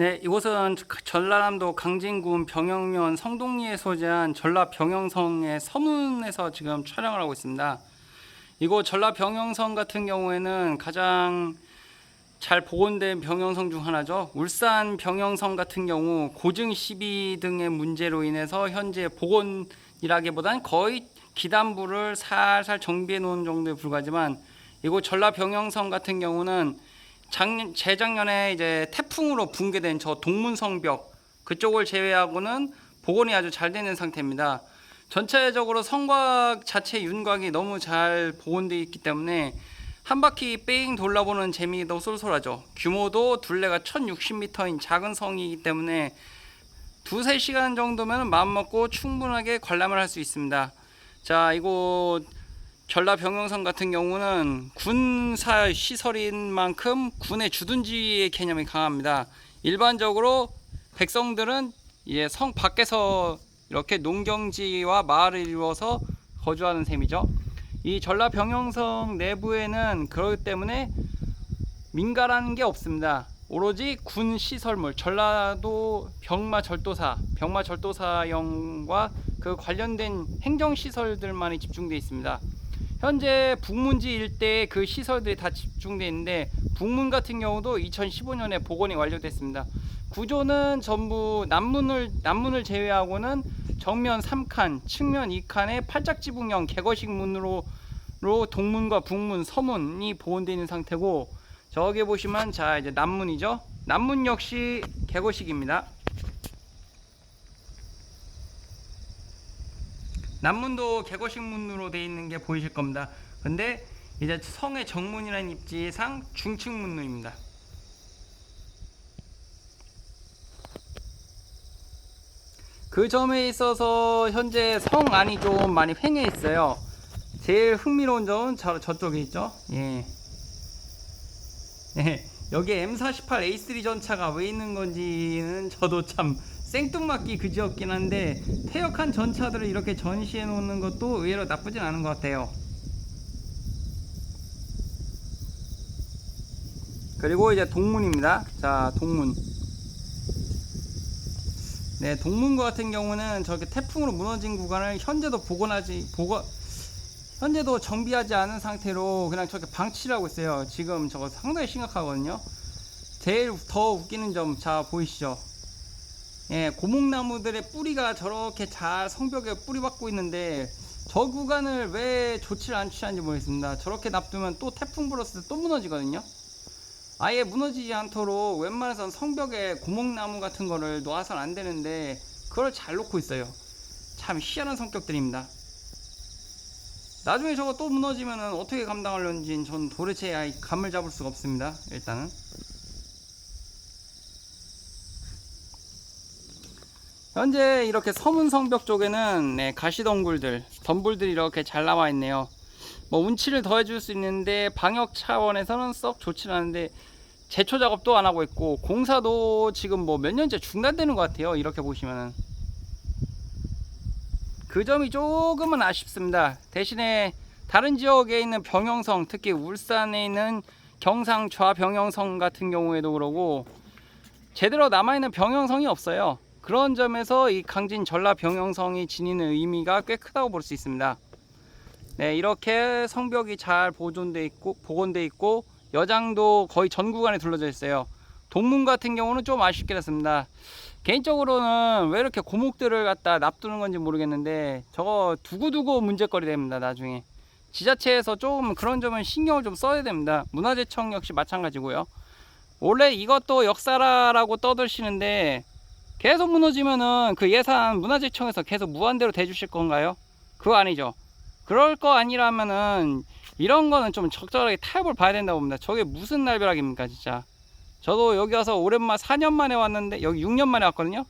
네, 이곳은 전라남도 강진군 병영면 성동리에 소재한 전라 병영성의 서문에서 지금 촬영을 하고 있습니다. 이곳 전라 병영성 같은 경우에는 가장 잘 복원된 병영성 중 하나죠. 울산 병영성 같은 경우 고증 시비 등의 문제로 인해서 현재 복원이라기보단 거의 기단부를 살살 정비해 놓은 정도에 불과하지만 이곳 전라 병영성 같은 경우는 작년 재작년에 이제 태풍으로 붕괴된 저 동문성벽 그쪽을 제외하고는 복원이 아주 잘 되는 상태입니다. 전체적으로 성곽 자체 윤곽이 너무 잘 복원되어 있기 때문에 한 바퀴 뺑 돌아보는 재미도 쏠쏠하죠. 규모도 둘레가 1060m인 작은 성이기 때문에 두세 시간 정도면 마음 먹고 충분하게 관람을 할 수 있습니다. 자, 이곳 전라 병영성 같은 경우는 군사 시설인 만큼 군의 주둔지의 개념이 강합니다. 일반적으로 백성들은 이제 성 밖에서 이렇게 농경지와 마을을 이루어서 거주하는 셈이죠. 이 전라 병영성 내부에는 그렇기 때문에 민가라는 게 없습니다. 오로지 군 시설물, 전라도 병마 절도사, 병마 절도사형과 그 관련된 행정 시설들만이 집중되어 있습니다. 현재 북문지 일대에 그 시설들이 다 집중되어 있는데 북문 같은 경우도 2015년에 복원이 완료됐습니다. 구조는 전부 남문을 남문을 제외하고는 정면 3칸, 측면 2칸의 팔짝지붕형 개거식 문으로 로 동문과 북문, 서문이 보온되어 있는 상태고 저기 보시면 자 이제 남문이죠. 남문 역시 개거식입니다. 남문도 개거식 문으로 되어 있는 게 보이실 겁니다. 근데 이제 성의 정문이라는 입지상 중층 문로입니다. 그 점에 있어서 현재 성 안이 좀 많이 횡해 있어요. 제일 흥미로운 점은 저, 저쪽에 있죠. 예. 예. 여기에 M48 A3 전차가 왜 있는 건지는 저도 참 생뚱맞기 그지없긴 한데 퇴역한 전차들을 이렇게 전시해 놓는 것도 의외로 나쁘진 않은 것 같아요. 그리고 이제 동문입니다. 자, 동문. 네, 동문과 같은 경우는 저렇게 태풍으로 무너진 구간을 현재도 복원하지 복원 현재도 정비하지 않은 상태로 그냥 저렇게 방치를 하고 있어요. 지금 저거 상당히 심각하거든요. 제일 더 웃기는 점, 자, 보이시죠? 예, 고목나무들의 뿌리가 저렇게 잘 성벽에 뿌리 박고 있는데 저 구간을 왜 조치를 안 취하는지 모르겠습니다. 저렇게 놔두면 또 태풍 불었을 때 또 무너지거든요. 아예 무너지지 않도록 웬만해선 성벽에 고목나무 같은 거를 놓아서는 안 되는데 그걸 잘 놓고 있어요. 참 희한한 성격들입니다. 나중에 저거 또 무너지면은 어떻게 감당하려는지 전 도대체 감을 잡을 수가 없습니다. 일단은. 현재 이렇게 서문 성벽 쪽에는 네, 가시덩굴들, 덤불들이 이렇게 잘 나와 있네요. 뭐 운치를 더해줄 수 있는데 방역 차원에서는 썩 좋지는 않은데 제초 작업도 안 하고 있고 공사도 지금 뭐 몇 년째 중단되는 것 같아요. 이렇게 보시면은 그 점이 조금은 아쉽습니다. 대신에 다른 지역에 있는 병영성, 특히 울산에 있는 경상 좌병영성 같은 경우에도 그러고 제대로 남아있는 병영성이 없어요. 그런 점에서 이 강진 전라 병영성이 지니는 의미가 꽤 크다고 볼 수 있습니다. 네, 이렇게 성벽이 잘 보존돼 있고 복원돼 있고 여장도 거의 전 구간에 둘러져 있어요. 동문 같은 경우는 좀 아쉽게 됐습니다. 개인적으로는 왜 이렇게 고목들을 갖다 놔두는 건지 모르겠는데 저거 두고두고 문제거리 됩니다. 나중에 지자체에서 좀 그런 점은 신경을 좀 써야 됩니다. 문화재청 역시 마찬가지고요. 원래 이것도 역사라라고 떠들시는데 계속 무너지면은 그 예산 문화재청에서 계속 무한대로 대주실 건가요? 그거 아니죠. 그럴 거 아니라면은 이런 거는 좀 적절하게 타협을 봐야 된다고 봅니다. 저게 무슨 날벼락입니까, 진짜. 저도 여기 와서 오랜만 4년 만에 왔는데 여기 6년 만에 왔거든요.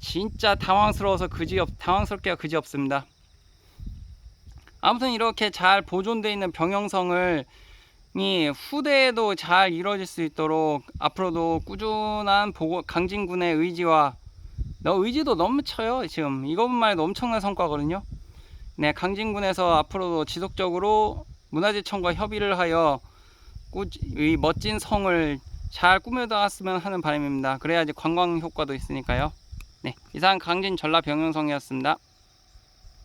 진짜 당황스러워서 그지 없 당황스럽게가 그지 없습니다. 아무튼 이렇게 잘 보존되어 있는 병영성을 이 후대에도 잘 이루어질 수 있도록 앞으로도 꾸준한 보고 강진군의 의지와 너 의지도 너무 쳐요 지금 이것만 해도 엄청난 성과거든요. 네 강진군에서 앞으로도 지속적으로 문화재청과 협의를 하여 꾸, 이 멋진 성을 잘 꾸며놨으면 하는 바람입니다. 그래야지 관광 효과도 있으니까요. 네, 이상 강진 전라 병영성이었습니다.